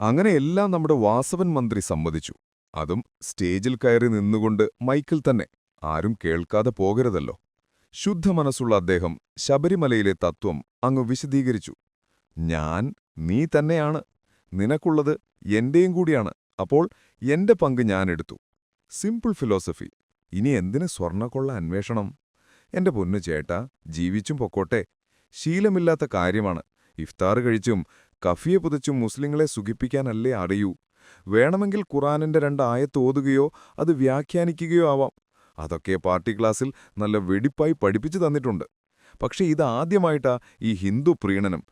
അങ്ങനെ എല്ലാം നമ്മുടെ വാസവൻ മന്ത്രി സമ്മതിച്ചു. അതും സ്റ്റേജിൽ കയറി നിന്നുകൊണ്ട് മൈക്കിൽ തന്നെ. ആരും കേൾക്കാതെ പോകരുതല്ലോ. ശുദ്ധ മനസ്സുള്ള അദ്ദേഹം ശബരിമലയിലെ തത്വം അങ്ങ് വിശദീകരിച്ചു. ഞാൻ നീ തന്നെയാണ്. നിനക്കുള്ളത് എന്റെയും കൂടിയാണ്. അപ്പോൾ എന്റെ പങ്ക് ഞാനെടുത്തു സിമ്പിൾ ഫിലോസഫി. ഇനി എന്തിന് സ്വർണക്കൊള്ള അന്വേഷണം? എന്റെ പൊന്നു ചേട്ടാ ജീവിച്ചും പൊക്കോട്ടെ. ശീലമില്ലാത്ത കാര്യമാണ്. ഇഫ്താർ കഴിച്ചും കഫിയെ പുതച്ചും മുസ്ലിങ്ങളെ സുഖിപ്പിക്കാനല്ലേ അറിയൂ. വേണമെങ്കിൽ ഖുറാനിന്റെ രണ്ട് ആയത്ത് ഓതുകയോ അത് വ്യാഖ്യാനിക്കുകയോ ആവാം. അതൊക്കെ പാർട്ടി ക്ലാസ്സിൽ നല്ല വെടിപ്പായി പഠിപ്പിച്ചു തന്നിട്ടുണ്ട്. പക്ഷെ ഇതാദ്യമായിട്ടാ ഈ ഹിന്ദു പ്രീണനം.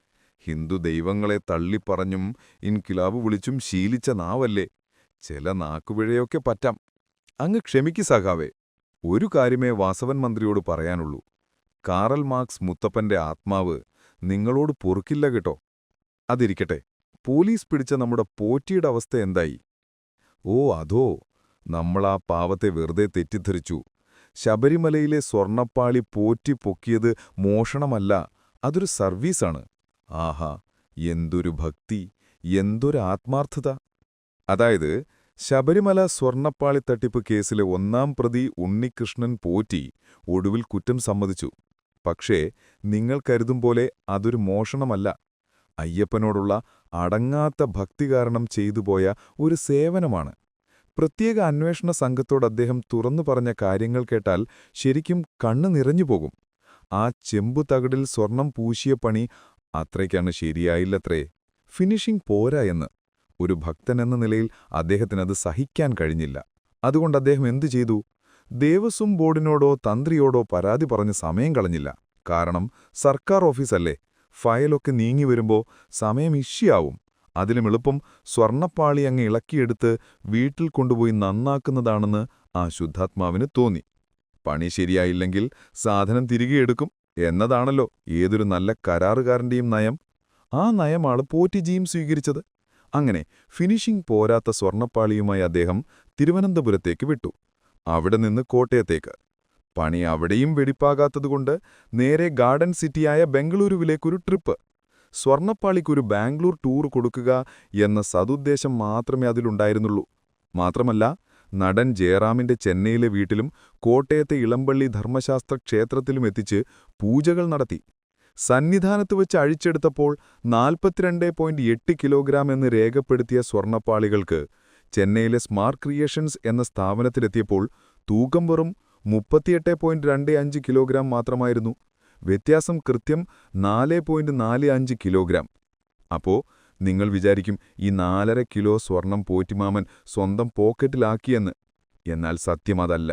ഹിന്ദു ദൈവങ്ങളെ തള്ളിപ്പറഞ്ഞും ഇൻകിലാബ് വിളിച്ചും ശീലിച്ച നാവല്ലേ. ചില നാക്കുപിഴയൊക്കെ പറ്റാം. അങ്ങ് ക്ഷമിക്കു സഖാവേ. ഒരു കാര്യമേ വാസവൻ മന്ത്രിയോട് പറയാനുള്ളൂ. കാറൽ മാർക്സ് മുത്തപ്പന്റെ ആത്മാവ് നിങ്ങളോട് പൊറുക്കില്ല കേട്ടോ. അതിരിക്കട്ടെ. പോലീസ് പിടിച്ച നമ്മുടെ പോറ്റിയുടെ അവസ്ഥ എന്തായി? ഓ അതോ. നമ്മളാ പാവത്തെ വെറുതെ തെറ്റിദ്ധരിച്ചു. ശബരിമലയിലെ സ്വർണപ്പാളി പോറ്റി പൊക്കിയത് മോഷണമല്ല അതൊരു സർവീസാണ്. ആഹാ എന്തൊരു ഭക്തി എന്തൊരു ആത്മാർത്ഥത. അതായത് ശബരിമല സ്വർണപ്പാളി തട്ടിപ്പ് കേസിലെ ഒന്നാം പ്രതി ഉണ്ണികൃഷ്ണൻ പോറ്റി ഒടുവിൽ കുറ്റം സമ്മതിച്ചു. പക്ഷേ നിങ്ങൾ കരുതും പോലെ അതൊരു മോഷണമല്ല. അയ്യപ്പനോടുള്ള അടങ്ങാത്ത ഭക്തി കാരണം ചെയ്തുപോയ ഒരു സേവനമാണ്. പ്രത്യേക അന്വേഷണ സംഘത്തോട് അദ്ദേഹം തുറന്നു പറഞ്ഞ കാര്യങ്ങൾ കേട്ടാൽ ശരിക്കും കണ്ണു നിറഞ്ഞുപോകും ആ ചെമ്പു തകടിൽ സ്വർണം പൂശിയ പണി അത്രയ്ക്കാണ് ശരിയായില്ലത്രേ. ഫിനിഷിംഗ് പോരാ എന്ന്. ഒരു ഭക്തനെന്ന നിലയിൽ അദ്ദേഹത്തിനത് സഹിക്കാൻ കഴിഞ്ഞില്ല. അതുകൊണ്ട് അദ്ദേഹം എന്തു ചെയ്തു? ദേവസ്വം ബോർഡിനോടോ തന്ത്രിയോടോ പരാതി പറഞ്ഞ് സമയം കളഞ്ഞില്ല. കാരണം സർക്കാർ ഓഫീസല്ലേ? ഫയലൊക്കെ നീങ്ങി വരുമ്പോൾ സമയം ഇഷ്യാവും. അതിലും എളുപ്പം സ്വർണപ്പാളി അങ്ങ് ഇളക്കിയെടുത്ത് വീട്ടിൽ കൊണ്ടുപോയി നന്നാക്കുന്നതാണെന്ന് ആ ശുദ്ധാത്മാവിന് തോന്നി. പണി ശരിയായില്ലെങ്കിൽ സാധനം തിരികെ എടുക്കും എന്നതാണല്ലോ ഏതൊരു നല്ല കരാറുകാരന്റെയും നയം. ആ നയമാണ് പോറ്റിജിയും സ്വീകരിച്ചത്. അങ്ങനെ ഫിനിഷിംഗ് പോരാത്ത സ്വർണപ്പാളിയുമായി അദ്ദേഹം തിരുവനന്തപുരത്തേക്ക് വിട്ടു. അവിടെ നിന്ന് കോട്ടയത്തേക്ക്. പണി അവിടെയും വെടിപ്പാകാത്തതുകൊണ്ട് നേരെ ഗാർഡൻ സിറ്റിയായ ബംഗളൂരുവിലേക്കൊരു ട്രിപ്പ്. സ്വർണപ്പാളിക്കൊരു ബാംഗ്ലൂർ ടൂർ കൊടുക്കുക എന്ന സതുദ്ദേശം മാത്രമേ അതിലുണ്ടായിരുന്നുള്ളൂ. മാത്രമല്ല നടൻ ജയറാമിന്റെ ചെന്നൈയിലെ വീട്ടിലും കോട്ടയത്തെ ഇളമ്പള്ളി ധർമ്മശാസ്ത്ര ക്ഷേത്രത്തിലും എത്തിച്ച് പൂജകൾ നടത്തി. സന്നിധാനത്ത് വെച്ച് അഴിച്ചെടുത്തപ്പോൾ നാൽപ്പത്തിരണ്ട് പോയിന്റ് എട്ട് കിലോഗ്രാം എന്ന് രേഖപ്പെടുത്തിയ സ്വർണപ്പാളികൾക്ക് ചെന്നൈയിലെ സ്മാർട്ട് ക്രിയേഷൻസ് എന്ന സ്ഥാപനത്തിലെത്തിയപ്പോൾ തൂക്കം വെറും മുപ്പത്തിയെട്ട് പോയിന്റ് രണ്ട് അഞ്ച് കിലോഗ്രാം മാത്രമായിരുന്നു. വ്യത്യാസം കൃത്യം നാല് പോയിന്റ് നാല് അഞ്ച് കിലോഗ്രാം. അപ്പോ നിങ്ങൾ വിചാരിക്കും ഈ നാലര കിലോ സ്വർണം പോറ്റിമാമൻ സ്വന്തം പോക്കറ്റിലാക്കിയെന്ന്. എന്നാൽ സത്യം അതല്ല.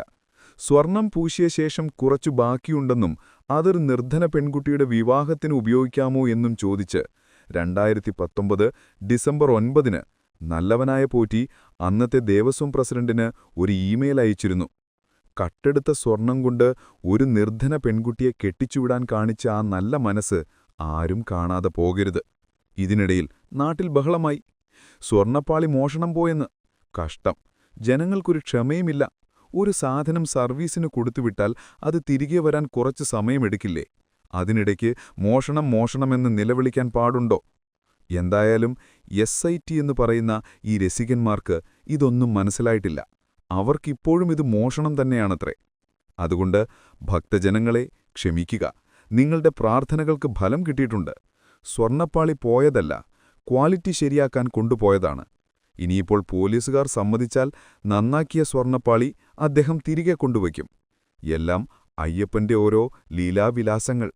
സ്വർണം പൂശിയ ശേഷം കുറച്ചു ബാക്കിയുണ്ടെന്നും അതൊരു നിർധന പെൺകുട്ടിയുടെ വിവാഹത്തിന് ഉപയോഗിക്കാമോ എന്നും ചോദിച്ച് രണ്ടായിരത്തി പത്തൊമ്പത് ഡിസംബർ ഒൻപതിന് നല്ലവനായ പോറ്റി അന്നത്തെ ദേവസ്വം പ്രസിഡന്റിന് ഒരു ഇമെയിൽ അയച്ചിരുന്നു. കട്ടെടുത്ത സ്വർണം കൊണ്ട് ഒരു നിർധന പെൺകുട്ടിയെ കെട്ടിച്ചുവിടാൻ കാണിച്ച ആ നല്ല മനസ്സ് ആരും കാണാതെ പോകരുത്. ഇതിനിടയിൽ നാട്ടിൽ ബഹളമായി. സ്വർണപ്പാളി മോഷണം പോയെന്ന്. കഷ്ടം. ജനങ്ങൾക്കൊരു ക്ഷമയുമില്ല. ഒരു സാധനം സർവീസിന് കൊടുത്തുവിട്ടാൽ അത് തിരികെ വരാൻ കുറച്ച് സമയമെടുക്കില്ലേ? അതിനിടയ്ക്ക് മോഷണം മോഷണമെന്ന് നിലവിളിക്കാൻ പാടുണ്ടോ? എന്തായാലും എസ് എന്ന് പറയുന്ന ഈ രസികന്മാർക്ക് ഇതൊന്നും മനസ്സിലായിട്ടില്ല. അവർക്കിപ്പോഴും ഇത് മോഷണം തന്നെയാണത്രേ. അതുകൊണ്ട് ഭക്തജനങ്ങളെ ക്ഷമിക്കുക. നിങ്ങളുടെ പ്രാർത്ഥനകൾക്ക് ഫലം കിട്ടിയിട്ടുണ്ട്. സ്വർണപ്പാളി പോയതല്ല ക്വാളിറ്റി ശരിയാക്കാൻ കൊണ്ടുപോയതാണ്. ഇനിയിപ്പോൾ പോലീസുകാർ സമ്മതിച്ചാൽ നന്നാക്കിയ സ്വർണപ്പാളി അദ്ദേഹം തിരികെ കൊണ്ടുവയ്ക്കും. എല്ലാം അയ്യപ്പന്റെ ഓരോ ലീലാവിലാസങ്ങൾ.